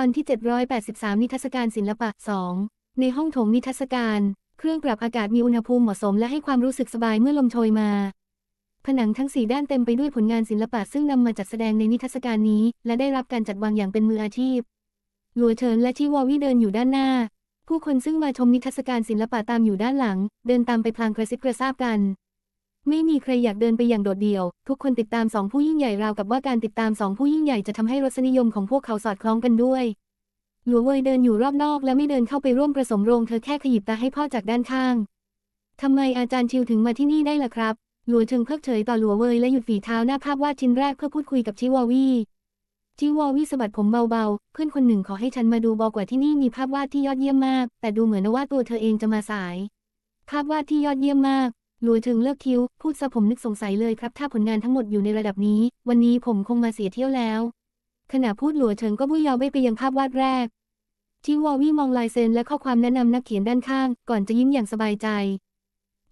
ตอนที่ 783 นิทรรศการศิลปะ 2 ในห้องโถงนิทรรศการ เครื่องปรับอากาศมีอุณหภูมิเหมาะสมและให้ความรู้สึกสบายเมื่อลมโชยมา ผนังทั้งสี่ด้านเต็มไปด้วยผลงานศิลปะซึ่งนำมาจัดแสดงในนิทรรศการนี้ และได้รับการจัดวางอย่างเป็นมืออาชีพ หลัวเฉินและชิวอวี่เดินอยู่ด้านหน้า ผู้คนซึ่งมาชมนิทรรศการศิลปะตามอยู่ด้านหลัง เดินตามไปพลางกระซิบกระซาบกัน ไม่มีใครอยากเดินไปอย่างโดดเดี่ยว ทุกคนติดตามสองผู้ยิ่งใหญ่ราวกับว่าการติดตามสองผู้ยิ่งใหญ่จะทำให้รสนิยมของพวกเขาสอดคล้องกันด้วย หลัวเวยเดินอยู่รอบนอกและไม่เดินเข้าไปร่วมประสมโรงเธอแค่ขยิบตาให้พ่อจากด้านข้างทำไมอาจารย์ชิวถึงมาที่นี่ได้ล่ะครับ หลัวเชิงเพิกเฉยต่อหลัวเวยและหยุดฝีเท้าหน้าภาพวาดชิ้นแรกเพื่อพูดคุยกับชิวาวีชิวาวีสะบัดผมเบาๆ เพื่อนคนหนึ่งขอให้ฉันมาดูบอกว่าที่นี่มีภาพวาดที่ยอดเยี่ยมมาก แต่ดูเหมือนว่าตัวเธอเองจะมาสาย ภาพวาดที่ยอดเยี่ยมมาก หลวเชิงเลิกคิ้ว พูดซะผมนึกสงสัยเลยครับ ถ้าผลงานทั้งหมดอยู่ในระดับนี้ วันนี้ผมคงมาเสียเที่ยวแล้ว ขณะพูดหลัวเฉิงก็บุยยาวไปไปยังภาพวาดแรกชิวาวีมองลายเซ็นและข้อความแนะนำนักเขียนด้านข้าง ก่อนจะยิ้มอย่างสบายใจ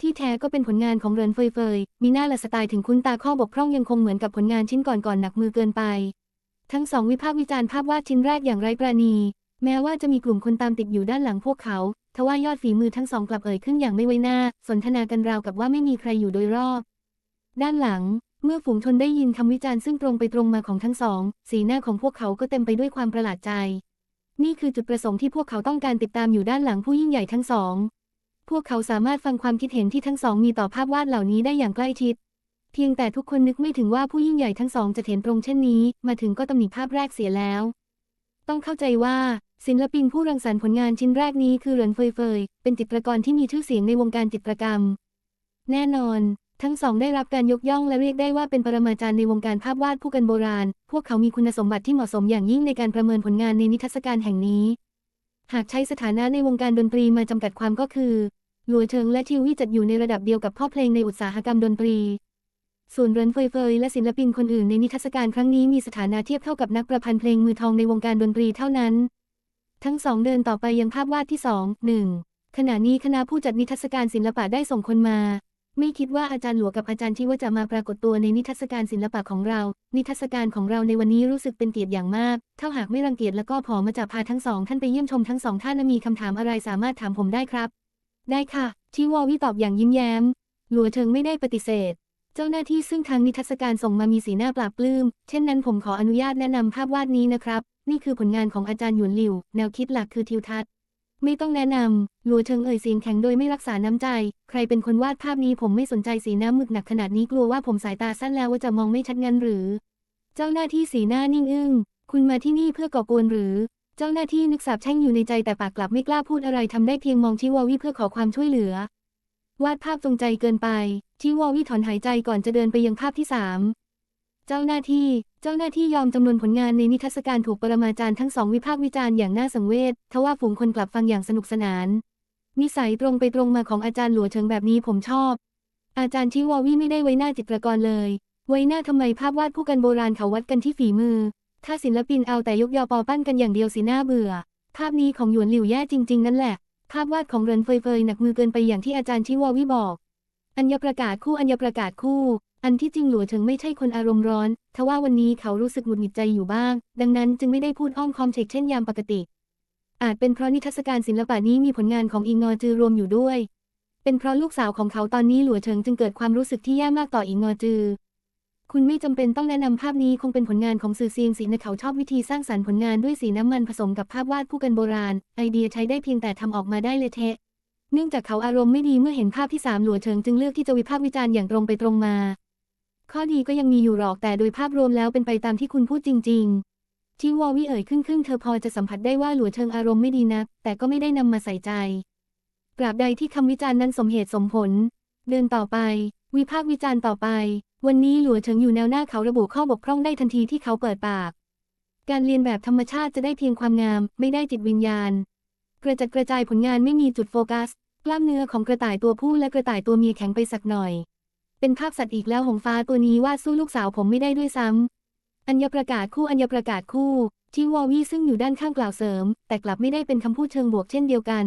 ที่แท้ก็เป็นผลงานของเรินเฟยเฟยมีหน้าละสไตล์ถึงคุ้นตาข้อบกพร่องยังคงเหมือนกับผลงานชิ้นก่อนๆหนักมือเกินไป ทั้งสองวิพากษ์วิจารณ์ภาพวาดชิ้นแรกอย่างไร้ประณี แม้ว่าจะมีกลุ่มคนตามติดอยู่ด้านหลังพวกเขา ทว่ายอดฝีมือทั้งสองกลับเอ่ยขึ้นอย่างไม่ไว้หน้า สนทนากันราวกับว่าไม่มีใครอยู่โดยรอบ ด้านหลัง เมื่อฝูงชนได้ยินคำวิจารณ์ซึ่งตรงไปตรงมาของทั้งสอง สีหน้าของพวกเขาก็เต็มไปด้วยความประหลาดใจ นี่คือจุดประสงค์ที่พวกเขาต้องการติดตามอยู่ด้านหลังผู้ยิ่งใหญ่ทั้งสอง พวกเขาสามารถฟังความคิดเห็นที่ทั้งสองมีต่อภาพวาดเหล่านี้ได้อย่างใกล้ชิด เพียงแต่ทุกคนนึกไม่ถึงว่าผู้ยิ่งใหญ่ทั้งสองจะเห็นตรงเช่นนี้ มาถึงก็ตำหนิภาพแรกเสียแล้ว ต้องเข้าใจว่า ศิลปินผู้รังสรรค์ผลงานชิ้นแรกนี้คือเหรินเฟยเฟย เป็นจิตรกรที่มีชื่อเสียงในวงการจิตรกรรม แน่นอน ทั้งสองได้รับการยกย่องและเรียกได้ว่าเป็นปรมาจารย์ในวงการภาพวาดผู้กันโบราณ พวกเขามีคุณสมบัติที่เหมาะสมอย่างยิ่งในการประเมินผลงานในนิทรรศการแห่งนี้ หากใช้สถานะในวงการดนตรีมาจำกัดความก็คือหลัวเชิงและชิววี่จัดอยู่ในระดับเดียวกับพ่อเพลงในอุตสาหกรรมดนตรีส่วนเรนเฟยเฟยและศิลปินคนอื่นในนิทรรศการครั้งนี้มีสถานะเทียบเท่ากับนักประพันธ์เพลงมือทองในวงการดนตรีเท่านั้น ทั้งสองเดินต่อไปยังภาพวาดที่สองหนึ่งขณะนี้คณะผู้จัดนิทรรศการศิลปะได้ส่งคนมา ไม่คิดว่าอาจารย์หลวกับอาจารย์ชิว่าจะมาปรากฏตัวในนิทรรศการศิลปะของเรา นิทรรศการของเราในวันนี้รู้สึกเป็นเกียรติอย่างมาก ถ้าหากไม่รังเกียจแล้วก็ขอมาจะพาทั้งสองท่านไปเยี่ยมชมทั้งสองท่านและมีคำถามอะไรสามารถถามผมได้ครับ ได้ค่ะชิวอวิตอบอย่างยิ้มแย้ม หลัวเชิงไม่ได้ปฏิเสธ เจ้าหน้าที่ซึ่งทางนิทรรศการส่งมามีสีหน้าปราบปลื้ม เช่นนั้นผมขออนุญาตแนะนำภาพวาดนี้นะครับ นี่คือผลงานของอาจารย์หยวนหลิว แนวคิดหลักคือทิวทัศน์ ไม่ต้องแนะนำหลัวเชิงเอ่ยเสียงแข็งโดยไม่รักษาน้ำใจ ใครเป็นคนวาดภาพนี้ผมไม่สนใจสีหน้าหมึกหนักขนาดนี้กลัวว่าผมสายตาสั้นแล้วว่าจะมองไม่ชัดงั้นหรือ เจ้าหน้าที่สีหน้านิ่งอึ้ง คุณมาที่นี่เพื่อก่อกวนหรือ เจ้าหน้าที่นึกสาบแช่งอยู่ในใจแต่ปากกลับไม่กล้าพูดอะไรทำได้เพียงมองชิวาวิเพื่อขอความช่วยเหลือ วาดภาพจงใจเกินไป ชิวาวิถอนหายใจก่อนจะเดินไปยังภาพที่สามเจ้าหน้าที่ เจ้าหน้าที่ยอมจำนวนผลงานในนิทรรศการถูกปรมาจารย์ทั้งสองวิพากษ์วิจารณ์อย่างน่าสังเวช ทว่าฝูงคนกลับฟังอย่างสนุกสนาน นิสัยตรงไปตรงมาของอาจารย์หลัวเฉิงแบบนี้ผมชอบ อาจารย์ชิวาวิไม่ได้ไว้หน้าจิตรกรเลย ไว้หน้าทำไมภาพวาดผู้กันโบราณเขาวัดกันที่ฝีมือ ถ้าศิลปินเอาแต่ยกยอปอปั้นกันอย่างเดียวสิหน้าเบื่อ ภาพนี้ของหยวนหลิวแย่จริง ๆ นั่นแหละ ภาพวาดของเรินเฟยเฟยหนักมือเกินไปอย่างที่อาจารย์ชิววิบอก อัญญประกาศคู่อัญญประกาศคู่ อันที่จริงหลัวเฉิงไม่ใช่คนอารมณ์ร้อน ทว่าวันนี้เขารู้สึกหงุดหงิดใจอยู่บ้าง ดังนั้นจึงไม่ได้พูดอ้อมคอมเช็คเช่นยามปกติ อาจเป็นเพราะนิทรรศการศิลปะนี้มีผลงานของอิงงอจือรวมอยู่ด้วย เป็นเพราะลูกสาวของเขาตอนนี้หลัวเฉิงจึงเกิดความรู้สึกที่แย่มากต่ออิงงอจือ คุณไม่จำเป็นต้องแนะนำภาพนี้คงเป็นผลงานของสื่อเซียงสีนะเขาชอบวิธีสร้างสรรค์ผลงานด้วยสีน้ำมันผสมกับภาพวาดผู้กันโบราณ ไอเดียใช้ได้เพียงแต่ทำออกมาได้เละเทะ เนื่องจากเขาอารมณ์ไม่ดีเมื่อเห็นภาพที่สามหลัวเฉิงจึงเลือกที่จะวิพากษ์วิจารณ์อย่างตรงไปตรงมา ข้อดีก็ยังมีอยู่หรอกแต่โดยภาพรวมแล้วเป็นไปตามที่คุณพูดจริงๆชิวอวิเอ่ยครึ่งครึ่งเธอพอจะสัมผัสได้ว่าหลัวเชิงอารมณ์ไม่ดีนัก แต่ก็ไม่ได้นำมาใส่ใจตราบใดที่คำวิจารณ์นั้นสมเหตุสมผล เดินต่อไป วิพากษ์วิจารณ์ต่อไป วันนี้หลัวเฉิงอยู่แนวหน้าเขาระบุข้อบกพร่องได้ทันทีที่เขาเปิดปาก การเรียนแบบธรรมชาติจะได้เพียงความงาม ไม่ได้จิตวิญญาณ กระจัดกระจายผลงานไม่มีจุดโฟกัส กล้ามเนื้อของกระต่ายตัวผู้และกระต่ายตัวเมียแข็งไปสักหน่อย เป็นภาพสัตว์อีกแล้วหงฟ้าตัวนี้วาดสู้ลูกสาวผมไม่ได้ด้วยซ้ำ อัญญประกาศคู่อัญญประกาศคู่ ที่วอวี่ซึ่งอยู่ด้านข้างกล่าวเสริม แต่กลับไม่ได้เป็นคำพูดเชิงบวกเช่นเดียวกัน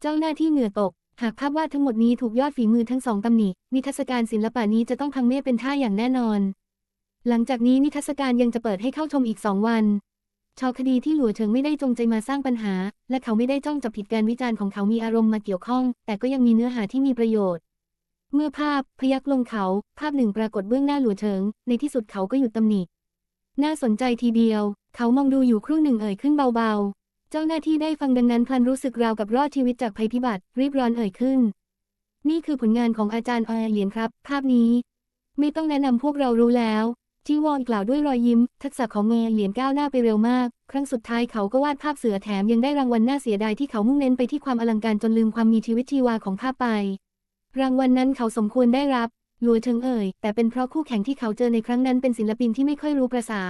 เจ้าหน้าที่เหงื่อตก หากภาพวาดทั้งหมดนี้ถูกยอดฝีมือทั้งสองตำหนิ นิทรรศการศิลปะนี้จะต้องพังเมฆเป็นท่าอย่างแน่นอน หลังจากนี้นิทรรศการยังจะเปิดให้เข้าชมอีกสองวัน ชอคดีที่หลัวเฉิงไม่ได้จงใจมาสร้างปัญหา และเขาไม่ได้จ้องจับผิดการวิจารณ์ของเขามีอารมณ์มาเกี่ยวข้อง แต่ก็ยังมีเนื้อหาที่มีประโยชน์ เมื่อภาพพยักลงเขา ภาพหนึ่งปรากฏเบื้องหน้าหลัวเฉิง ในที่สุดเขาก็หยุดตำหนิ น่าสนใจทีเดียว เขามองดูอยู่ครู่หนึ่งเอ่ยขึ้นเบาๆ เจ้าหน้าที่ได้ฟังดังนั้นพลันรู้สึกราวกับรอดชีวิตจากภัยพิบัติรีบร้อนเอ่ยขึ้น นี่คือผลงานของอาจารย์ออยเหรียญครับ ภาพนี้ ไม่ต้องแนะนำพวกเรารู้แล้ว จีวอนกล่าวด้วยรอยยิ้ม ทักษะของเงยเหรียญก้าวหน้าไปเร็วมาก ครั้งสุดท้ายเขาก็วาดภาพเสือแถมยังได้รางวัลน่าเสียดายที่เขามุ่งเน้นไปที่ความอลังการจนลืมความมีชีวิตชีวาของภาพไป รางวัลนั้นเขาสมควรได้รับหลัวเชิงเอ่ย แต่เป็นเพราะคู่แข่งที่เขาเจอในครั้งนั้นเป็นศิลปินที่ไม่ค่อยรู้ประษา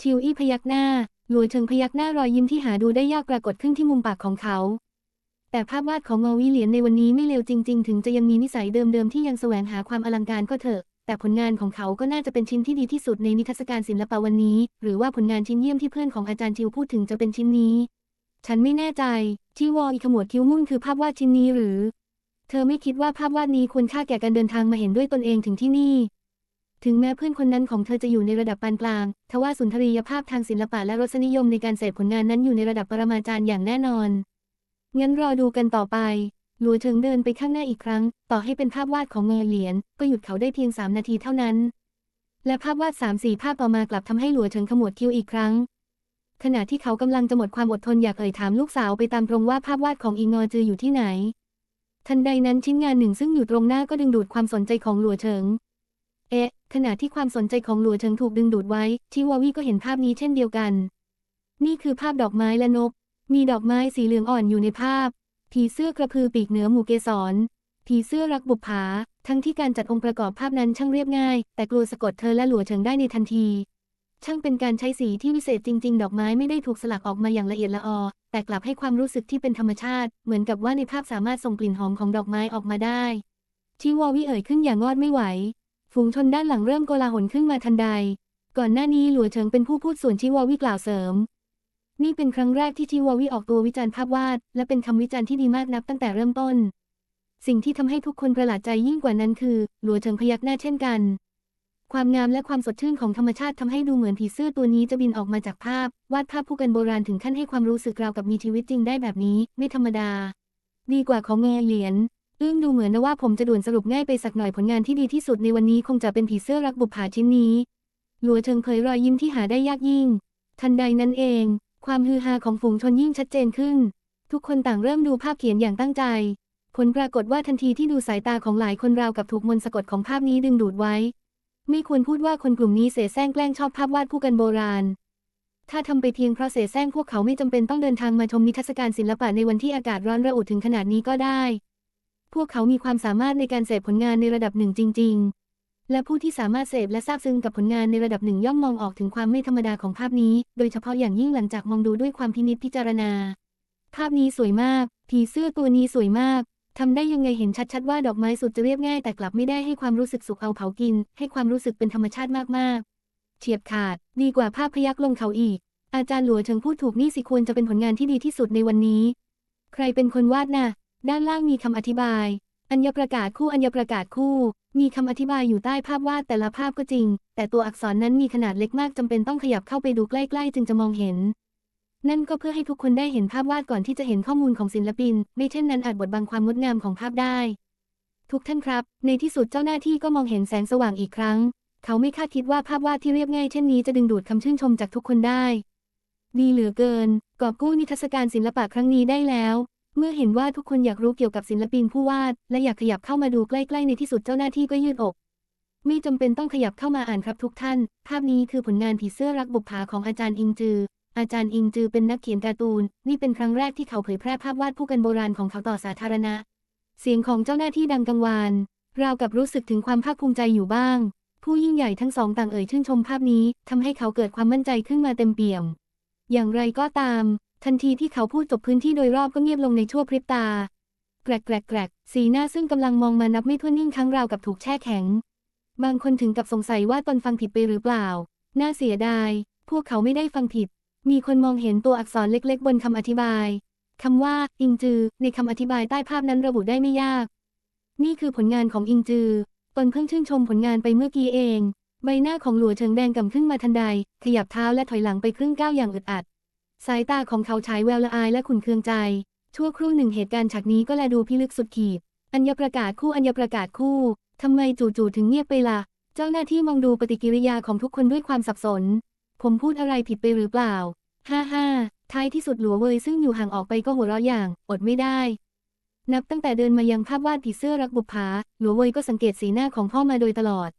ชิวอี้พยักหน้าหลัวเชิงพยักหน้ารอยยิ้มที่หาดูได้ยากปรากฏขึ้นที่มุมปากของเขา แต่ภาพวาดของงอวิเหรียญในวันนี้ไม่เลวจริง ๆ ถึงจะยังมีนิสัยเดิมๆที่ยังแสวงหาความอลังการก็เถอะ แต่ผลงานของเขาก็น่าจะเป็นชิ้นที่ดีที่สุดในนิทรรศการศิลปะวันนี้ หรือว่าผลงานชิ้นเยี่ยมที่เพื่อนของอาจารย์ชิวพูดถึงจะเป็นชิ้นนี้ ฉันไม่แน่ใจ ที่วออีขมวดคิ้วมุ่นคือภาพวาดชิ้นนี้หรือ เธอไม่คิดว่าภาพวาดนี้ควรค่าแก่การเดินทางมาเห็นด้วยตนเองถึงที่นี่ ถึงแม้เพื่อนคนนั้นของเธอจะอยู่ในระดับปานกลาง ทว่าสุนทรียภาพทางศิลปะและรสนิยมในการเสพผลงานนั้นอยู่ในระดับปรมาจารย์อย่างแน่นอน งั้นรอดูกันต่อไป หลัวเฉิงเดินไปข้างหน้าอีกครั้ง ต่อให้เป็นภาพวาดของเงยเหรียญก็หยุดเขาได้เพียงสามนาทีเท่านั้น และภาพวาดสามสี่ภาพต่อมากลับทำให้หลัวเฉิงขมวดคิ้วอีกครั้ง ขณะที่เขากำลังจะหมดความอดทนอยากเอ่ยถามลูกสาวไปตามตรงว่าภาพวาดของอีงอจืออยู่ที่ไหน ทันใดนั้นชิ้นงานหนึ่งซึ่งอยู่ตรงหน้าก็ดึงดูดความสนใจของหลัวเฉิง เอ๊ะ ขณะที่ความสนใจของหลัวเฉิงถูกดึงดูดไว้ ชิวาวีก็เห็นภาพนี้เช่นเดียวกัน นี่คือภาพดอกไม้และนก มีดอกไม้สีเหลืองอ่อนอยู่ในภาพ ผีเสื้อกระพือปีกเหนือหมู่เกสรผีเสื้อรักบุปผา ทั้งที่การจัดองค์ประกอบภาพนั้นช่างเรียบง่าย แต่กลัวสะกดเธอและหลัวเฉิงได้ในทันที ช่างเป็นการใช้สีที่วิเศษจริง ๆ ดอกไม้ไม่ได้ถูกสลักออกมาอย่างละเอียดละออ แต่กลับให้ความรู้สึกที่เป็นธรรมชาติ เหมือนกับว่าในภาพสามารถส่งกลิ่นหอมของดอกไม้ออกมาได้ ชิวาวิเอ่ยขึ้นอย่างงอดไม่ไหว ฝูงชนด้านหลังเริ่มโกลาหลขึ้นมาทันใด ก่อนหน้านี้หลัวเฉิงเป็นผู้พูดส่วนชิวาวิกล่าวเสริม นี่เป็นครั้งแรกที่ชิวาวิออกตัววิจารณ์ภาพวาด และเป็นคำวิจารณ์ที่ดีมากนับตั้งแต่เริ่มต้น สิ่งที่ทำให้ทุกคนประหลาดใจยิ่งกว่านั้นคือ หลัวเฉิงพยักหน้าเช่นกัน ความงามและความสดชื่นของธรรมชาติทำให้ดูเหมือนผีเสื้อตัวนี้จะบินออกมาจากภาพ วาดภาพผู้กันโบราณถึงขั้นให้ความรู้สึกราวกับมีชีวิตจริงได้แบบนี้ ไม่ธรรมดา ดีกว่าของเงยเหรียญอึ้งดูเหมือนนะว่าผมจะด่วนสรุปง่ายไปสักหน่อยผลงานที่ดีที่สุดในวันนี้คงจะเป็นผีเสื้อรักบุปผาชิ้นนี้ หลัวเชิงเผยรอยยิ้มที่หาได้ยากยิ่ง ทันใดนั้นเอง ความฮือฮาของฝูงชนยิ่งชัดเจนขึ้น ทุกคนต่างเริ่มดูภาพเขียนอย่างตั้งใจ ผลปรากฏว่าทันทีที่ดูสายตาของหลายคนราวกับถูกมนต์สะกดของภาพนี้ดึงดูดไว้ ไม่ควรพูดว่าคนกลุ่มนี้เสแสร้งแกล้งชอบภาพวาดผู้กันโบราณ ถ้าทำไปเพียงเพราะเสแสร้งพวกเขาไม่จำเป็นต้องเดินทางมาชมนิทรรศการศิลปะในวันที่อากาศร้อนระอุถึงขนาดนี้ก็ได้ พวกเขามีความสามารถในการเสพผลงานในระดับหนึ่งจริง ๆ และผู้ที่สามารถเสพและซาบซึ้งกับผลงานในระดับหนึ่งย่อมมองออกถึงความไม่ธรรมดาของภาพนี้ โดยเฉพาะอย่างยิ่งหลังจากมองดูด้วยความพินิจพิจารณา ภาพนี้สวยมาก ผีเสื้อตัวนี้สวยมากทำได้ยังไงเห็นชัดๆว่าดอกไม้สุดจะเรียบง่ายแต่กลับไม่ได้ให้ความรู้สึกสุกเอาเผากิน ให้ความรู้สึกเป็นธรรมชาติมากๆ เฉียบขาด ดีกว่าภาพพยักลงเขาอีก อาจารย์หลัวเฉิงพูดถูกนี่สิควรจะเป็นผลงานที่ดีที่สุดในวันนี้ ใครเป็นคนวาดนะ่ะ ด้านล่างมีคำอธิบาย อัญญประกาศคู่อัญญประกาศคู่ มีคำอธิบายอยู่ใต้ภาพวาดแต่ละภาพก็จริง แต่ตัวอักษรนั้นมีขนาดเล็กมากจำเป็นต้องขยับเข้าไปดูใกล้ ๆ จึงจะมองเห็น นั่นก็เพื่อให้ทุกคนได้เห็นภาพวาดก่อนที่จะเห็นข้อมูลของศิลปิน ไม่เช่นนั้นอาจบดบังความงดงามของภาพได้ ทุกท่านครับ ในที่สุดเจ้าหน้าที่ก็มองเห็นแสงสว่างอีกครั้ง เขาไม่คาดคิดว่าภาพวาดที่เรียบง่ายเช่นนี้จะดึงดูดคำชื่นชมจากทุกคนได้ ดีเหลือเกิน กอบกู้นิทรรศการศิลปะครั้งนี้ได้แล้ว เมื่อเห็นว่าทุกคนอยากรู้เกี่ยวกับศิลปินผู้วาด และอยากขยับเข้ามาดูใกล้ๆในที่สุดเจ้าหน้าที่ก็ยืดอก ไม่จำเป็นต้องขยับเข้ามาอ่านครับทุกท่าน ภาพนี้คือผลงานผีเสื้อรักบุปผาของอาจารย์อิงจือ อาจารย์อิงจือเป็นนักเขียนการ์ตูน นี่เป็นครั้งแรกที่เขาเผยแพร่ภาพวาดผู้กันโบราณของเขาต่อสาธารณะ เสียงของเจ้าหน้าที่ดังกังวานราวกับรู้สึกถึงความภาคภูมิใจอยู่บ้าง ผู้ยิ่งใหญ่ทั้งสองต่างเอ่ยชื่นชมภาพนี้ทำให้เขาเกิดความมั่นใจขึ้นมาเต็มเปี่ยม อย่างไรก็ตาม ทันทีที่เขาพูดจบพื้นที่โดยรอบก็เงียบลงในชั่วพริบตา แกรกแกรกแกรกสีหน้าซึ่งกำลังมองมานับไม่ถ้วนนิ่งครั้งราวกับถูกแช่แข็ง บางคนถึงกับสงสัยว่าตนฟังผิดไปหรือเปล่า น่าเสียดาย พวกเขาไม่ได้ฟังผิด มีคนมองเห็นตัวอักษรเล็ก ๆ บนคำอธิบายคำว่า อิงจือ ในคำอธิบายใต้ภาพนั้นระบุได้ไม่ยาก นี่คือผลงานของอิงจือ ตนเพิ่งชื่นชมผลงานไปเมื่อกี้เอง ใบหน้าของหลัวเฉิงแดงกำขึ้นมาทันใด ขยับเท้าและถอยหลังไปครึ่งก้าวอย่างอึดอัด สายตาของเขาฉายแววละอายและขุนเคืองใจ ชั่วครู่หนึ่งเหตุการณ์ฉากนี้ก็แลดูพิลึกสุดขีด อัญญประกาศคู่อัญญประกาศคู่ ทำไมจู่ๆถึงเงียบไปล่ะ เจ้าหน้าที่มองดูปฏิกิริยาของทุกคนด้วยความสับสน ผมพูดอะไรผิดไปหรือเปล่า ฮ่าฮ่าท้ายที่สุดหลัวเวยซึ่งอยู่ห่างออกไปก็หัวเราะอย่าง อดไม่ได้ นับตั้งแต่เดินมายังภาพวาดผีเสื้อรักบุปผาหลัวเวยก็สังเกตสีหน้าของพ่อมาโดยตลอด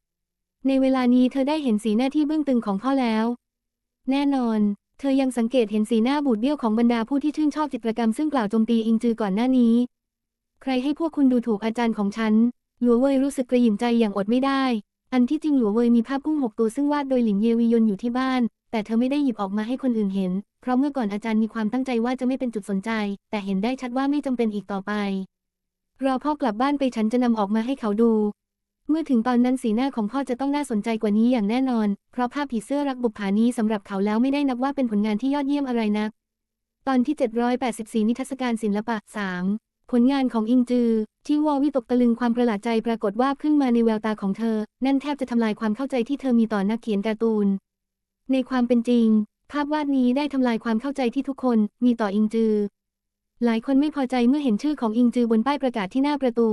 ในเวลานี้เธอได้เห็นสีหน้าที่เบื้องตึงของพ่อแล้ว แน่นอน เธอยังสังเกตเห็นสีหน้าบูดเบี้ยวของบรรดาผู้ที่ชื่นชอบจิตรกรรมซึ่งกล่าวโจมตีอิงจือก่อนหน้านี้ ใครให้พวกคุณดูถูกอาจารย์ของฉัน หลัวเว่ยรู้สึกกระหยิ่มใจอย่างอดไม่ได้ อันที่จริงหลัวเว่ยมีภาพกุ้งหกตัวซึ่งวาดโดยหลินเยวียนอยู่ที่บ้าน แต่เธอไม่ได้หยิบออกมาให้คนอื่นเห็น เพราะเมื่อก่อนอาจารย์มีความตั้งใจว่าจะไม่เป็นจุดสนใจ แต่เห็นได้ชัดว่าไม่จำเป็นอีกต่อไป รอพ่อกลับบ้านไปฉันจะนำออกมาให้เขาดู เมื่อถึงตอนนั้นสีหน้าของพ่อจะต้องน่าสนใจกว่านี้อย่างแน่นอน เพราะภาพผีเสื้อรักบุปผานี้สำหรับเขาแล้วไม่ได้นับว่าเป็นผลงานที่ยอดเยี่ยมอะไรนัก ตอนที่ 784 นิทรรศการศิลปะ 3 ผลงานของอิงจือ ที่วอวิตกตะลึงความประหลาดใจปรากฏว่าขึ้นมาในแววตาของเธอ นั่นแทบจะทำลายความเข้าใจที่เธอมีต่อนักเขียนการ์ตูน ในความเป็นจริง ภาพวาดนี้ได้ทำลายความเข้าใจที่ทุกคนมีต่ออิงจือ หลายคนไม่พอใจเมื่อเห็นชื่อของอิงจือบนป้ายประกาศที่หน้าประตู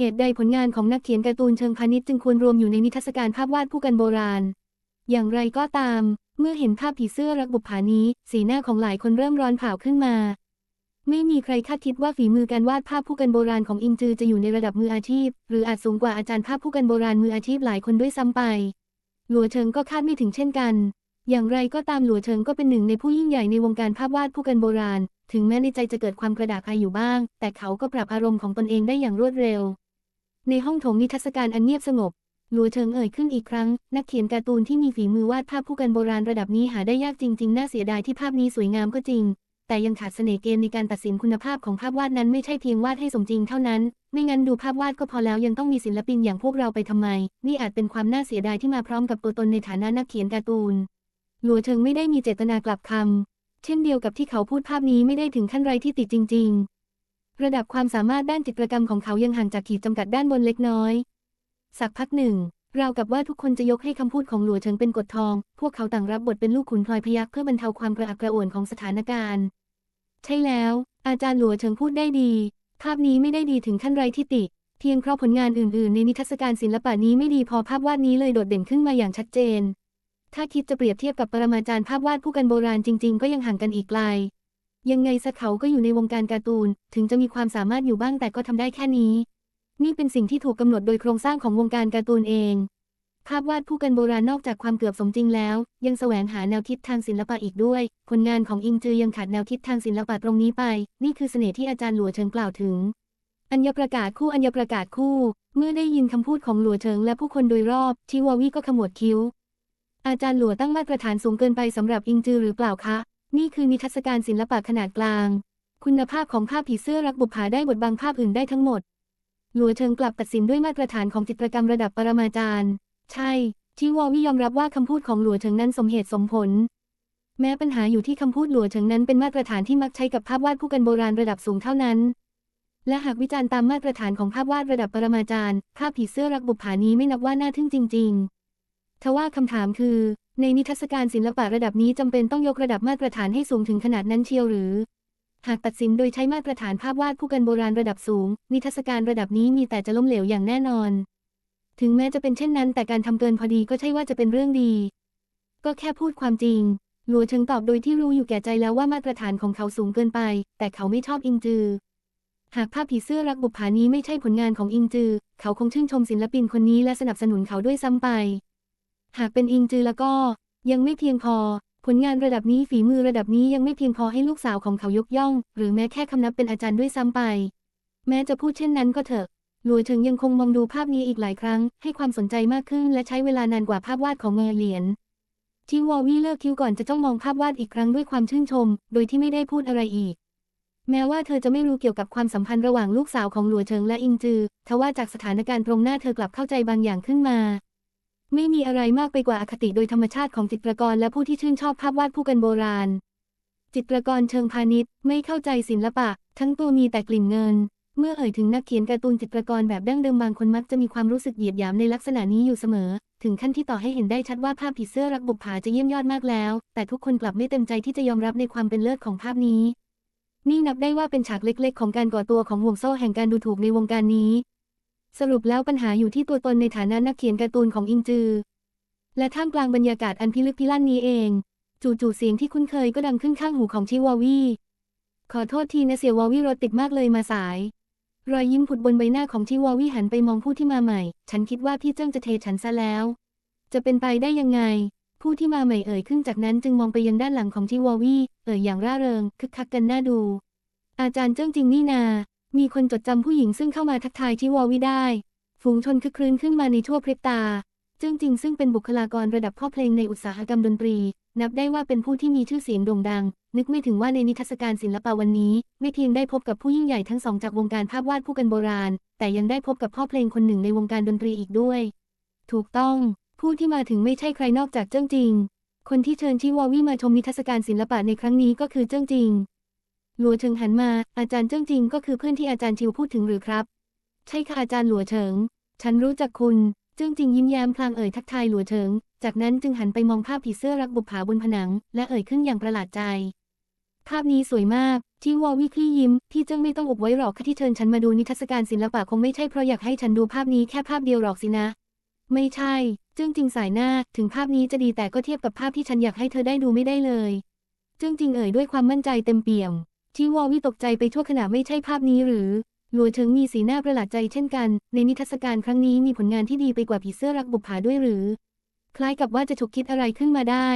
เหตุใดผลงานของนักเขียนการ์ตูนเชิงพาณิชย์จึงควรรวมอยู่ในนิทรรศการภาพวาดผู้กันโบราณ อย่างไรก็ตาม เมื่อเห็นภาพผีเสื้อรักบุปผานี้ สีหน้าของหลายคนเริ่มร้อนเผาขึ้นมา ไม่มีใครคาดคิดว่าฝีมือการวาดภาพผู้กันโบราณของอิงจือจะอยู่ในระดับมืออาชีพ หรืออาจสูงกว่าอาจารย์ภาพผู้กันโบราณมืออาชีพหลายคนด้วยซ้ำไป หลัวเชิงก็คาดไม่ถึงเช่นกัน อย่างไรก็ตามหลัวเชิงก็เป็นหนึ่งในผู้ยิ่งใหญ่ในวงการภาพวาดผู้กันโบราณ ถึงแม้ในใจจะเกิดความกระดากอายอยู่บ้าง แต่เขาก็ปรับอารมณ์ของตนเองได้อย่างรวดเร็ว ในห้องโถงนิทรรศการอันเงียบสงบหลัวเชิงเอ่ยขึ้นอีกครั้ง นักเขียนการ์ตูนที่มีฝีมือวาดภาพผู้กันโบราณระดับนี้หาได้ยากจริง ๆ น่าเสียดายที่ภาพนี้สวยงามก็จริง แต่ยังขาดเสน่ห์เกณฑ์ในการตัดสินคุณภาพของภาพวาดนั้นไม่ใช่เพียงวาดให้สมจริงเท่านั้น ไม่งั้นดูภาพวาดก็พอแล้วยังต้องมีศิลปินอย่างพวกเราไปทำไม นี่อาจเป็นความน่าเสียดายที่มาพร้อมกับตัวตนในฐานะนักเขียนการ์ตูน หลัวเชิงไม่ได้มีเจตนากลับคำเช่นเดียวกับที่เขาพูดภาพนี้ไม่ได้ถึงขั้นไรที่ติจริง ๆ ระดับความสามารถด้านจิตรกรรมของเขายังห่างจากขีดจำกัดด้านบนเล็กน้อย สักพักหนึ่งราวกับว่าทุกคนจะยกให้คำพูดของหลัวเฉิงเป็นกฎทอง พวกเขาต่างรับบทเป็นลูกขุนพลอยพยักเพื่อบรรเทาความกระอักกระอ่วนของสถานการณ์ ใช่แล้ว อาจารย์หลัวเฉิงพูดได้ดี ภาพนี้ไม่ได้ดีถึงขั้นไรที่ติ เพียงเพราะผลงานอื่น ๆ ในนิทรรศการศิลปะนี้ไม่ดีพอภาพวาดนี้เลยโดดเด่นขึ้นมาอย่างชัดเจน ถ้าคิดจะเปรียบเทียบกับปรมาจารย์ภาพวาดผู้กันโบราณจริง ๆ ก็ยังห่างกันอีกไกล ยังไงซะเขาก็อยู่ในวงการการ์ตูน ถึงจะมีความสามารถอยู่บ้างแต่ก็ทำได้แค่นี้ นี่เป็นสิ่งที่ถูกกำหนดโดยโครงสร้างของวงการการ์ตูนเอง ภาพวาดผู้กันโบราณนอกจากความเกือบสมจริงแล้ว ยังแสวงหาแนวคิดทางศิลปะอีกด้วย ผลงานของอิงจือยังขาดแนวคิดทางศิลปะตรงนี้ไป นี่คือเสน่ห์ที่อาจารย์หลัวเฉิงกล่าวถึง อัญญประกาศคู่อัญญประกาศคู่ เมื่อได้ยินคำพูดของหลัวเฉิงและผู้คนโดยรอบชิวาวีก็ขมวดคิ้ว อาจารย์หลัวตั้งมาตรฐานสูงเกินไปสำหรับอิงจือหรือเปล่าคะ นี่คือนิทรรศการศิลปะขนาดกลาง คุณภาพของภาพผีเสื้อรักบุปผาได้บทบังภาพอื่นได้ทั้งหมด หลัวเชิงกลับตัดสินด้วยมาตรฐานของจิตรกรรมระดับปรมาจารย์ ใช่ชิวอวี่ยอมรับว่าคำพูดของหลัวเฉิงนั้นสมเหตุสมผล แม้ปัญหาอยู่ที่คำพูดหลัวเฉิงนั้นเป็นมาตรฐานที่มักใช้กับภาพวาดผู้กันโบราณระดับสูงเท่านั้น และหากวิจารณ์ตามมาตรฐานของภาพวาดระดับปรมาจารย์ ภาพผีเสื้อรักบุปผานี้ไม่นับว่าน่าทึ่งจริง ๆ ทว่าคำถามคือ ในนิทรรศการศิลปะระดับนี้จำเป็นต้องยกระดับมาตรฐานให้สูงถึงขนาดนั้นเชียวหรือ หากตัดสินโดยใช้มาตรฐานภาพวาดผู้กันโบราณระดับสูง นิทรรศการระดับนี้มีแต่จะล้มเหลวอย่างแน่นอน ถึงแม้จะเป็นเช่นนั้น แต่การทำเกินพอดีก็ใช่ว่าจะเป็นเรื่องดี ก็แค่พูดความจริง หลัวเชิงตอบโดยที่รู้อยู่แก่ใจแล้วว่ามาตรฐานของเขาสูงเกินไป แต่เขาไม่ชอบอิงจือ หากภาพผีเสื้อรักบุปผานี้ไม่ใช่ผลงานของอิงจือ เขาคงชื่นชมศิลปินคนนี้และสนับสนุนเขาด้วยซ้ำไป หากเป็นอิงจือแล้วก็ยังไม่เพียงพอ ผลงานระดับนี้ฝีมือระดับนี้ยังไม่เพียงพอให้ลูกสาวของเขายกย่อง หรือแม้แค่คำนับเป็นอาจารย์ด้วยซ้ำไป แม้จะพูดเช่นนั้นก็เถอะหลัวเฉิงยังคงมองดูภาพนี้อีกหลายครั้ง ให้ความสนใจมากขึ้นและใช้เวลานานกว่าภาพวาดของเงยเหรียญที่วอวี่เลิกคิ้วก่อนจะจ้องมองภาพวาดอีกครั้งด้วยความชื่นชม โดยที่ไม่ได้พูดอะไรอีก แม้ว่าเธอจะไม่รู้เกี่ยวกับความสัมพันธ์ระหว่างลูกสาวของหลัวเฉิงและอิงจือทว่าจากสถานการณ์ตรงหน้าเธอกลับเข้าใจบางอย่างขึ้นมา ไม่มีอะไรมากไปกว่าอคติโดยธรรมชาติของจิตรกรและผู้ที่ชื่นชอบภาพวาดผู้กันโบราณ จิตรกรเชิงพาณิชย์ไม่เข้าใจศิลปะ ทั้งตัวมีแต่กลิ่นเงิน เมื่อเอ่ยถึงนักเขียนการ์ตูนจิตรกรแบบดั้งเดิมบางคนมักจะมีความรู้สึกเหยียดหยามในลักษณะนี้อยู่เสมอ ถึงขั้นที่ต่อให้เห็นได้ชัดว่าภาพผีเสื้อรักบุปผาจะเยี่ยมยอดมากแล้ว แต่ทุกคนกลับไม่เต็มใจที่จะยอมรับในความเป็นเลิศของภาพนี้ นี่นับได้ว่าเป็นฉากเล็ก ๆ ของการก่อตัวของห่วงโซ่แห่งการดูถูกในวงการนี้ สรุปแล้วปัญหาอยู่ที่ตัวตนในฐานะนักเขียนการ์ตูนของอิงจือ และท่ามกลางบรรยากาศอันพิลึกพิลั่นนี้เอง จู่ๆเสียงที่คุ้นเคยก็ดังขึ้นข้างหูของชิวาวีขอโทษทีนะเสียวาวีรถติดมากเลยมาสาย รอยยิ้มผุดบนใบหน้าของชิวาวีหันไปมองผู้ที่มาใหม่ ฉันคิดว่าพี่เจิ้งจะเทฉันซะแล้ว จะเป็นไปได้ยังไง ผู้ที่มาใหม่เอ่ยขึ้นจากนั้นจึงมองไปยังด้านหลังของชิวาวีเอ่ยอย่างร่าเริงคึกคักกันน่าดู อาจารย์เจิ้งจริงนี่นา มีคนจดจำผู้หญิงซึ่งเข้ามาทักทายชิวาวีได้ ฝูงชนคึกครื้นขึ้นมาในชั่วพริบตาเจิ้งจริงซึ่งเป็นบุคลากรระดับพ่อเพลงในอุตสาหกรรมดนตรี นับได้ว่าเป็นผู้ที่มีชื่อเสียงโด่งดัง นึกไม่ถึงว่าในนิทรรศการศิลปะวันนี้ ไม่เพียงได้พบกับผู้ยิ่งใหญ่ทั้งสองจากวงการภาพวาดผู้กันโบราณ แต่ยังได้พบกับพ่อเพลงคนหนึ่งในวงการดนตรีอีกด้วย ถูกต้อง ผู้ที่มาถึงไม่ใช่ใครนอกจากเจิ้งจริง คนที่เชิญชิวาวี่มาชมนิทรรศการศิลปะในครั้งนี้ก็คือเจิ้งจริง หลัวเฉิงหันมา อาจารย์เจิ้งจริงก็คือเพื่อนที่อาจารย์ชิวพูดถึงหรือครับ ใช่ค่ะอาจารย์หลัวเฉิง ฉันรู้จักคุณ เจิ้งจริงยิ้มแย้มพลางเอ่ยทักทายหลัวเฉิง จากนั้นจึงหันไปมองภาพผีเสื้อรักบุปผาบนผนัง และเอ่ยขึ้นอย่างประหลาดใจ ภาพนี้สวยมากที่วอวิคลี่ยิ้ม พี่เจิ้งไม่ต้องอุบไว้หรอกค่ะที่เชิญฉันมาดูนิทรรศการศิลปะคงไม่ใช่เพราะอยากให้ฉันดูภาพนี้แค่ภาพเดียวหรอกสินะ ไม่ใช่ เจิ้งจริงสายหน้า ถึงภาพนี้จะดีแต่ก็เทียบกับภาพที่ฉันอยากให้เธอได้ดูไม่ได้เลย เจิ้งจริงเอ่ยด้วยความมั่นใจเต็มเปี่ยม ที่วอวิตกใจไปชั่วขณะไม่ใช่ภาพนี้หรือหลัวเฉิงมีสีหน้าประหลาดใจเช่นกัน ในนิทรรศการครั้งนี้มีผลงานที่ดีไปกว่าผีเสื้อรักบุปผาด้วยหรือ คล้ายกับว่าจะฉุกคิดอะไรขึ้นมาได้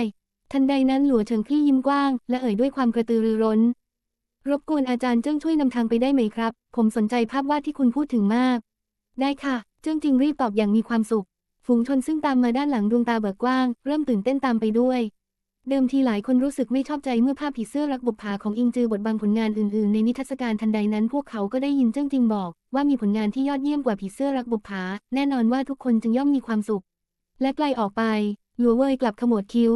ทันใดนั้นหลัวเฉิงคลี่ยิ้มกว้าง และเอ่ยด้วยความกระตือรือร้น รบกวนอาจารย์เจิ้งช่วยนำทางไปได้ไหมครับ ผมสนใจภาพวาดที่คุณพูดถึงมาก ได้ค่ะ เจิ้งจริงรีบตอบอย่างมีความสุข ฝูงชนซึ่งตามมาด้านหลังดวงตาเบิกกว้าง เริ่มตื่นเต้นตามไปด้วย เดิมทีหลายคนรู้สึกไม่ชอบใจเมื่อภาพผีเสื้อรักบุปผาของอิงจือบทบังผลงานอื่นๆ ในนิทรรศการทันใดนั้นพวกเขาก็ได้ยินเจิ้งจิงบอก ว่ามีผลงานที่ยอดเยี่ยมกว่าผีเสื้อรักบุปผาแน่นอนว่าทุกคนจึงย่อมมีความสุข และไกลออกไปหลัวเว่ยกลับขมวดคิ้ว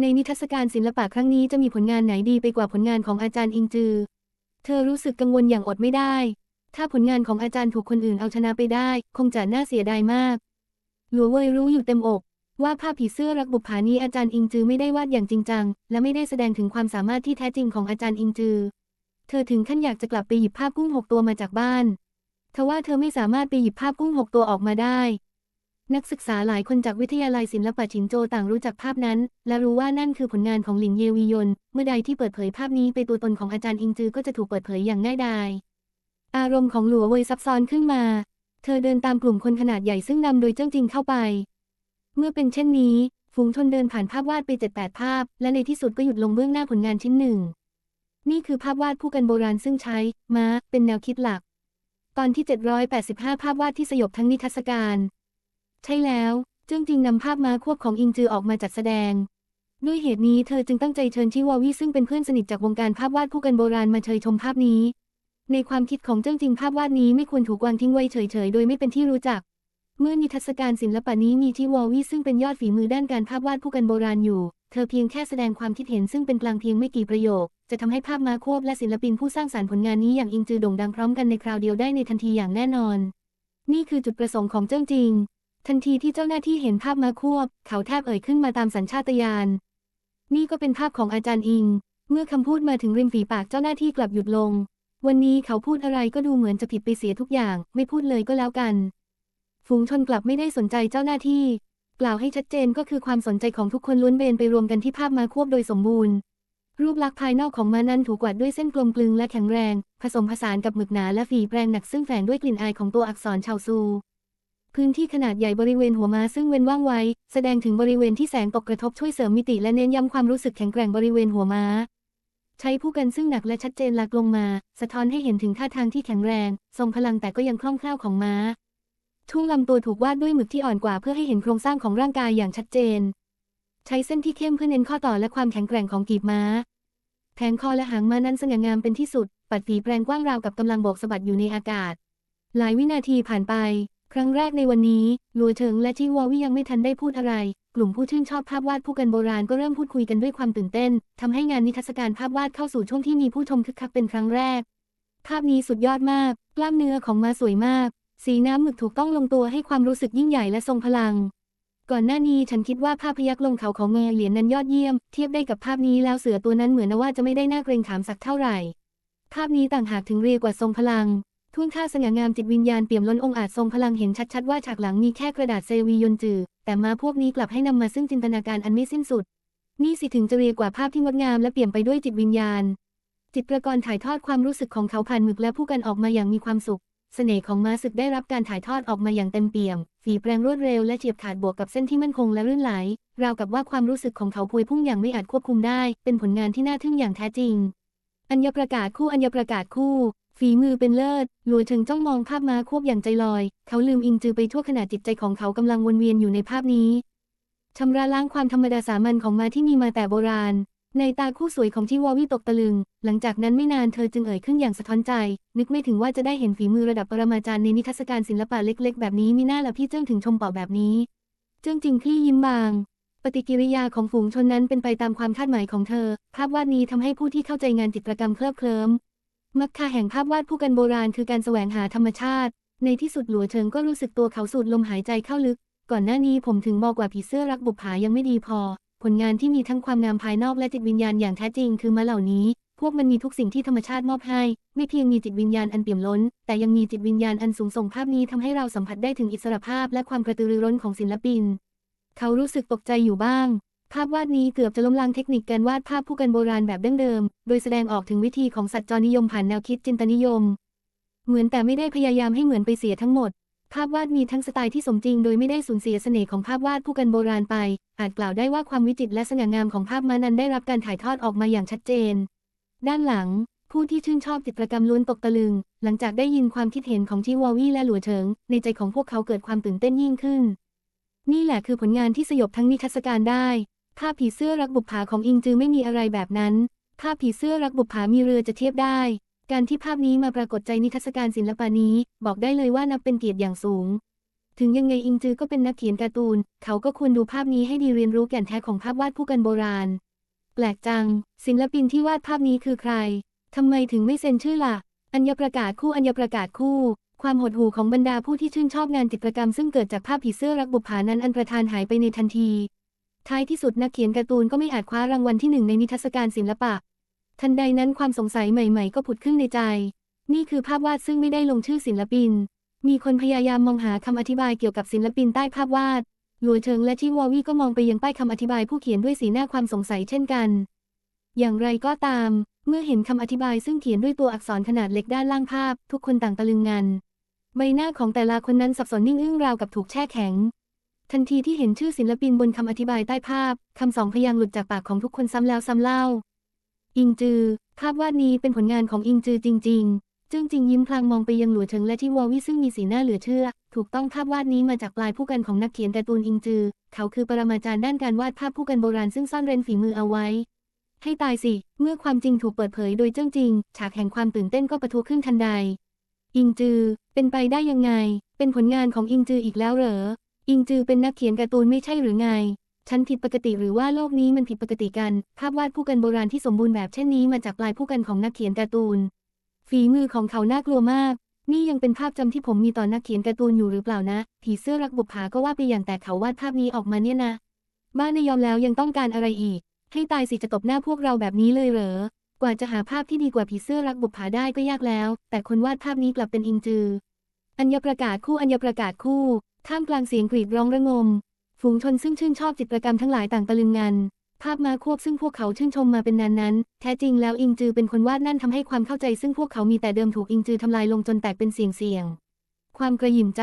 ในนิทรรศการศิลปะครั้งนี้จะมีผลงานไหนดีไปกว่าผลงานของอาจารย์อิงจือ เธอรู้สึกกังวลอย่างอดไม่ได้ ถ้าผลงานของอาจารย์ถูกคนอื่นเอาชนะไปได้ คงจะน่าเสียดายมากหลัวเว่ยรู้อยู่เต็มอก ว่าภาพผีเสื้อรักบุปผานี้อาจารย์อิงจือไม่ได้วาดอย่างจริงจัง และไม่ได้แสดงถึงความสามารถที่แท้จริงของอาจารย์อิงจือ เธอถึงขั้นอยากจะกลับไปหยิบภาพกุ้งหกตัวมาจากบ้านทว่าเธอไม่สามารถไปหยิบภาพกุ้งหกตัวออกมาได้ นักศึกษาหลายคนจากวิทยาลัยศิลปะฉินโจต่างรู้จักภาพนั้น และรู้ว่านั่นคือผลงานของหลิงเยวียน เมื่อใดที่เปิดเผยภาพนี้ไปตัวตนของอาจารย์อิงจือก็จะถูกเปิดเผยอย่างง่ายดาย อารมณ์ของหลัวเวยซับซ้อนขึ้นมา เธอเดินตามกลุ่มคนขนาดใหญ่ซึ่งนำโดยเจ้าจริงเข้าไป เมื่อเป็นเช่นนี้ ฝูงชนเดินผ่านภาพวาดไปเจ็ดแปดภาพ และในที่สุดก็หยุดลงเบื้องหน้าผลงานชิ้นหนึ่ง นี่คือภาพวาดผู้กันโบราณซึ่งใช้ ม้า เป็นแนวคิดหลัก ตอนที่ 785 ภาพวาดที่สยบทั้งนิทรรศการ ใช่แล้วเจิ้งจริงนำภาพม้าควบของอิงจือออกมาจัดแสดง ด้วยเหตุนี้เธอจึงตั้งใจเชิญชิวาวีซึ่งเป็นเพื่อนสนิทจากวงการภาพวาดผู้กันโบราณมาเชยชมภาพนี้ ในความคิดของเจิ้งจริงภาพวาดนี้ไม่ควรถูกวางทิ้งไว้เฉยๆ โดยไม่เป็นที่รู้จัก เมื่อนิทรรศการศิลปะนี้มีชิวาวี่ซึ่งเป็นยอดฝีมือด้านการภาพวาดผู้กันโบราณอยู่ เธอเพียงแค่แสดงความคิดเห็นซึ่งเป็นกลางเพียงไม่กี่ประโยค จะทำให้ภาพมาควบและศิลปินผู้สร้างสารรค์ผลงานนี้อย่างอิงจือโด่งดังพร้อมกันในคราวเดียวได้ในทันทีอย่างแน่นอน นี่คือจุดประสงค์ของเจิ้งจริง ทันทีที่เจ้าหน้าที่เห็นภาพมาควบ เขาแทบเอ่ยขึ้นมาตามสัญชาตญาณ นี่ก็เป็นภาพของอาจารย์อิง เมื่อคำพูดมาถึงริมฝีปากเจ้าหน้าที่กลับหยุดลง วันนี้เขาพูดอะไรก็ดูเหมือนจะผิดไปเสียทุกอย่าง ไม่พูดเลยก็แล้วกัน ฝูงชนกลับไม่ได้สนใจเจ้าหน้าที่ กล่าวให้ชัดเจนก็คือความสนใจของทุกคนล้วนเบนไปรวมกันที่ภาพม้าควบโดยสมบูรณ์ รูปลักษณ์ภายนอกของม้านั้นถูกกวาดด้วยเส้นกลมกลึงและแข็งแรง ผสมผสานกับหมึกหนาและฝีแปรงหนักซึ่งแฝงด้วยกลิ่นอายของตัวอักษรชาวซู พื้นที่ขนาดใหญ่บริเวณหัวม้าซึ่งเว้นว่างไว้ แสดงถึงบริเวณที่แสงตกกระทบช่วยเสริมมิติและเน้นย้ำความรู้สึกแข็งแกร่งบริเวณหัวม้าใช้ผู้กันซึ่งหนักและชัดเจนหลักลงมา สะท้อนให้เห็นถึงท่าทางที่แข็งแรง ทรงพลังแต่ก็ยังคล่องแคล่วของม้า ทุ่งลำตัวถูกวาดด้วยหมึกที่อ่อนกว่าเพื่อให้เห็นโครงสร้างของร่างกายอย่างชัดเจน ใช้เส้นที่เข้มเพื่อเน้นข้อต่อและความแข็งแกร่งของกีบม้า แผงคอและหางม้านั้นสง่างามเป็นที่สุด ปัดฝีแปรงกว้างราวกับกำลังโบกสะบัดอยู่ในอากาศ หลายวินาทีผ่านไป ครั้งแรกในวันนี้ลัวเฉิงและชิวาวิยังไม่ทันได้พูดอะไร กลุ่มผู้ชื่นชอบภาพวาดผู้กันโบราณก็เริ่มพูดคุยกันด้วยความตื่นเต้นทำให้งานนิทรรศการภาพวาดเข้าสู่ช่วงที่มีผู้ชมคึกคักเป็นครั้งแรก ภาพนี้สุดยอดมาก กล้ามเนื้อของม้าสวยมาก สีน้ำหมึกถูกต้องลงตัวให้ความรู้สึกยิ่งใหญ่และทรงพลัง ก่อนหน้านี้ฉันคิดว่าภาพพยักลงเขาของเงยเหรียญนั้นยอดเยี่ยม เทียบได้กับภาพนี้แล้วเสือตัวนั้นเหมือนว่าจะไม่ได้น่าเกรงขามสักเท่าไหร่ ภาพนี้ต่างหากถึงเรียกว่าทรงพลังท่วงท่าสง่างามจิตวิญญาณเปี่ยมล้นองอาจทรงพลังเห็นชัดๆว่าฉากหลังมีแค่กระดาษเซวียนจือแต่มาพวกนี้กลับให้นำมาซึ่งจินตนาการอันไม่สิ้นสุด นี่สิถึงจะเรียกว่าภาพที่งดงามและเปี่ยมไปด้วยจิตวิญญาณ จิตประกรถ่ายทอดความรู้สึกของเขาผ่านหมึกและผู้กันออกมาอย่างมีความสุข เสน่ห์ของม้าศึกได้รับการถ่ายทอดออกมาอย่างเต็มเปี่ยม ฝีแปรงรวดเร็วและเฉียบขาดบวกกับเส้นที่มั่นคงและรื่นไหล ราวกับว่าความรู้สึกของเขาพวยพุ่งอย่างไม่อาจควบคุมได้ เป็นผลงานที่น่าทึ่งอย่างแท้จริง อัญญประกาศคู่อัญญประกาศคู่ ฝีมือเป็นเลิศหลัวเชิงจ้องมองภาพม้าควบอย่างใจลอย เขาลืมอิงจือไปทั่วขณะจิตใจของเขากำลังวนเวียนอยู่ในภาพนี้ชำระล้างความธรรมดาสามัญของม้าที่มีมาแต่โบราณ ในตาคู่สวยของที่ววี่ตกตะลึง หลังจากนั้นไม่นานเธอจึงเอ่ยขึ้นอย่างสะท้อนใจ นึกไม่ถึงว่าจะได้เห็นฝีมือระดับปรมาจารย์ในนิทรรศการศิลปะเล็ก ๆ แบบนี้มีหน้าละพี่เจิ้งถึงชมเป่าแบบนี้ เจิ้งจริงพี่ยิ้มบาง ปฏิกิริยาของฝูงชนนั้นเป็นไปตามความคาดหมายของเธอ ภาพวาดนี้ทำให้ผู้ที่เข้าใจงานจิตรกรรมเคลิบเคลิ้มมักคาแห่งภาพวาดผู้กันโบราณคือการแสวงหาธรรมชาติ ในที่สุดหลัวเชิงก็รู้สึกตัวเขาสูดลมหายใจเข้าลึก ก่อนหน้านี้ผมถึงบอกว่าผีเสื้อรักบุปผายังไม่ดีพอ ผลงานที่มีทั้งความงามภายนอกและจิตวิญญาณอย่างแท้จริงคือมาเหล่านี้ พวกมันมีทุกสิ่งที่ธรรมชาติมอบให้ ไม่เพียงมีจิตวิญญาณอันเปี่ยมล้น แต่ยังมีจิตวิญญาณอันสูงส่งภาพนี้ทำให้เราสัมผัสได้ถึงอิสรภาพและความกระตือรือร้นของศิลปิน เขารู้สึกตกใจอยู่บ้าง ภาพวาดนี้เกือบจะล้มล้างเทคนิคการวาดภาพผู้กันโบราณแบบดั้งเดิม โดยแสดงออกถึงวิธีของสัตว์จรนิยมผ่านแนวคิดจินตนิยม เหมือนแต่ไม่ได้พยายามให้เหมือนไปเสียทั้งหมด ภาพวาดมีทั้งสไตล์ที่สมจริงโดยไม่ได้สูญเสียเสน่ห์ของภาพวาดผู้กันโบราณไป อาจกล่าวได้ว่าความวิจิตรและสง่างามของภาพมานั้นได้รับการถ่ายทอดออกมาอย่างชัดเจน ด้านหลัง ผู้ที่ชื่นชอบจิตรกรรมล้วนตกตะลึง หลังจากได้ยินความคิดเห็นของจีวอวีและหลัวเฉิง ในใจของพวกเขาเกิดความตื่นเต้นยิ่งขึ้น นี่แหละคือผลงานที่สยบทั้งนิทรรศการได้ภาพผีเสื้อรักบุปผาของอิงจือไม่มีอะไรแบบนั้นภาพผีเสื้อรักบุปผามีเรือจะเทียบได้ การที่ภาพนี้มาปรากฏใจนิทรรศการศิลปะนี้ บอกได้เลยว่านับเป็นเกียรติอย่างสูง ถึงยังไงอิงจือก็เป็นนักเขียนการ์ตูน เขาก็ควรดูภาพนี้ให้ดีเรียนรู้แก่นแท้ของภาพวาดผู้กันโบราณ แปลกจัง ศิลปินที่วาดภาพนี้คือใครทำไมถึงไม่เซ็นชื่อล่ะ อัญญประกาศคู่อัญญประกาศคู่ ความหดหู่ของบรรดาผู้ที่ชื่นชอบงานจิตรกรรมซึ่งเกิดจากภาพผีเสื้อรักบุปผานั้นอันประธานหายไปในทันที ท้ายที่สุดนักเขียนการ์ตูนก็ไม่อาจคว้ารางวัลที่หนึ่งในนิทรรศการศิลปะ ทันใดนั้นความสงสัยใหม่ ๆ ก็ผุดขึ้นในใจ นี่คือภาพวาดซึ่งไม่ได้ลงชื่อศิลปิน มีคนพยายามมองหาคำอธิบายเกี่ยวกับศิลปินใต้ภาพวาด หลัวเชิงและชิวอวี่ก็มองไปยังป้ายคำอธิบายผู้เขียนด้วยสีหน้าความสงสัยเช่นกัน อย่างไรก็ตาม เมื่อเห็นคำอธิบายซึ่งเขียนด้วยตัวอักษรขนาดเล็กด้านล่างภาพ ทุกคนต่างตะลึงงัน ใบหน้าของแต่ละคนนั้นสับสนนิ่งอึ้งราวกับถูกแช่แข็งทันทีที่เห็นชื่อศิลปินบนคำอธิบายใต้ภาพ คำสองพยางหลุดจากปากของทุกคนซ้ำแล้วซ้ำเล่า อิงจือ ภาพวาดนี้เป็นผลงานของอิงจือจริง ๆ จึงจริงยิ้มพลางมองไปยังหลัวเฉิงและที่วอวี่ซึ่งมีสีหน้าเหลือเชื่อ ถูกต้องภาพวาดนี้มาจากปลายผู้กันของนักเขียนการ์ตูนอิงจือ เขาคือปรมาจารย์ด้านการวาดภาพผู้กันโบราณซึ่งซ่อนเร้นฝีมือเอาไว้ ให้ตายสิ เมื่อความจริงถูกเปิดเผยโดยเจ้าจริง ฉากแห่งความตื่นเต้นก็ปะทุขึ้นทันใด อิงจือ เป็นไปได้ยังไง เป็นผลงานของอิงจืออีกแล้วเหรอ อิงจือเป็นนักเขียนการ์ตูนไม่ใช่หรือไง ฉันผิดปกติหรือว่าโลกนี้มันผิดปกติกัน ภาพวาดผู้กันโบราณที่สมบูรณ์แบบเช่นนี้มาจากปลายผู้กันของนักเขียนการ์ตูน ฝีมือของเขาน่ากลัวมาก นี่ยังเป็นภาพจำที่ผมมีต่อนักเขียนการ์ตูนอยู่หรือเปล่านะ ผีเสื้อรักบุปผาก็ว่าไปอย่างแต่เขาวาดภาพนี้ออกมาเนี่ยนะ บ้านในยอมแล้วยังต้องการอะไรอีก ให้ตายสิจะตบหน้าพวกเราแบบนี้เลยเหรอ กว่าจะหาภาพที่ดีกว่าผีเสื้อรักบุปผาได้ก็ยากแล้ว แต่คนวาดภาพนี้กลับเป็นอิงจือ อัญญประกาศคู่อัญญประกาศคู่ ท่ามกลางเสียงกรีดร้องระงม ฝูงชนซึ่งชื่นชอบจิตรกรรมทั้งหลายต่างตะลึงงัน ภาพมาควบซึ่งพวกเขาชื่นชมมาเป็นนานนั้น แท้จริงแล้วอิงจือเป็นคนวาดนั่นทำให้ความเข้าใจซึ่งพวกเขามีแต่เดิมถูกอิงจือทำลายลงจนแตกเป็นเสียงเสียง ความกระหยิ่มใจ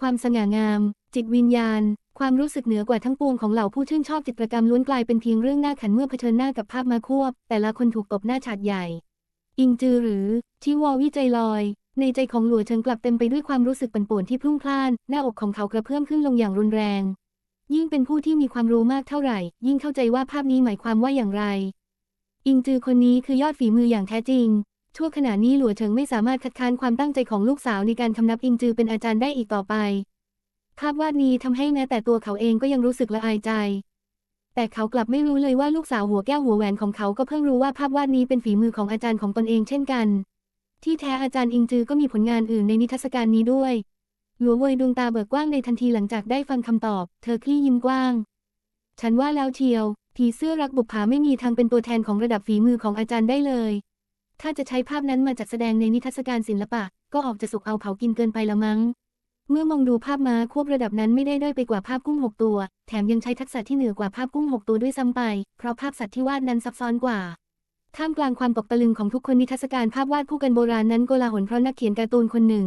ความสง่างาม จิตวิญญาณ ความรู้สึกเหนือกว่าทั้งปวงของเหล่าผู้ชื่นชอบจิตรกรรมล้วนกลายเป็นเพียงเรื่องหน่าขันเมื่อเผชิญหน้ากับภาพมาควบ แต่ละคนถูกตบหน้าฉาดใหญ่ อิงจือหรือที่วอวิใจลอยในใจของหลัวเชิงกลับเต็มไปด้วยความรู้สึกปั่นป่วนที่พลุ่งพล่าน หน้าอกของเขากระเพื่อมขึ้นลงอย่างรุนแรง ยิ่งเป็นผู้ที่มีความรู้มากเท่าไหร่ ยิ่งเข้าใจว่าภาพนี้หมายความว่าอย่างไร อิงจือคนนี้คือยอดฝีมืออย่างแท้จริง ชั่วขณะนี้หลัวเฉิงไม่สามารถคัดค้านความตั้งใจของลูกสาวในการคำนับอิงจือเป็นอาจารย์ได้อีกต่อไป ภาพวาดนี้ทำให้แม้แต่ตัวเขาเองก็ยังรู้สึกละอายใจ แต่เขากลับไม่รู้เลยว่าลูกสาวหัวแก้วหัวแหวนของเขาก็เพิ่งรู้ว่าภาพวาดนี้เป็นฝีมือของอาจารย์ของตนเองเช่นกัน ที่แท้อาจารย์อิงจือก็มีผลงานอื่นในนิทรรศการนี้ด้วย หลัวเวยดวงตาเบิกกว้างในทันทีหลังจากได้ฟังคำตอบ เธอคลี่ยิ้มกว้าง ฉันว่าแล้วเชียว ผีเสื้อรักบุปผาไม่มีทางเป็นตัวแทนของระดับฝีมือของอาจารย์ได้เลย ถ้าจะใช้ภาพนั้นมาจัดแสดงในนิทรรศการศิลปะ ก็ออกจะสุกเอาเผากินเกินไปละมั้ง เมื่อมองดูภาพม้าควบระดับนั้นไม่ได้ด้อยไปกว่าภาพกุ้งหกตัว แถมยังใช้ทักษะที่เหนือกว่าภาพกุ้งหกตัวด้วยซ้ำไป เพราะภาพสัตว์ที่วาดนั้นซับซ้อนกว่าท่ามกลางความตกตะลึงของทุกคนนิทรรศการภาพวาดคู่กันโบราณนั้นโกลาหลเพราะนักเขียนการ์ตูนคนหนึ่ง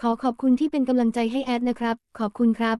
ขอขอบคุณที่เป็นกำลังใจให้แอดนะครับ ขอบคุณครับ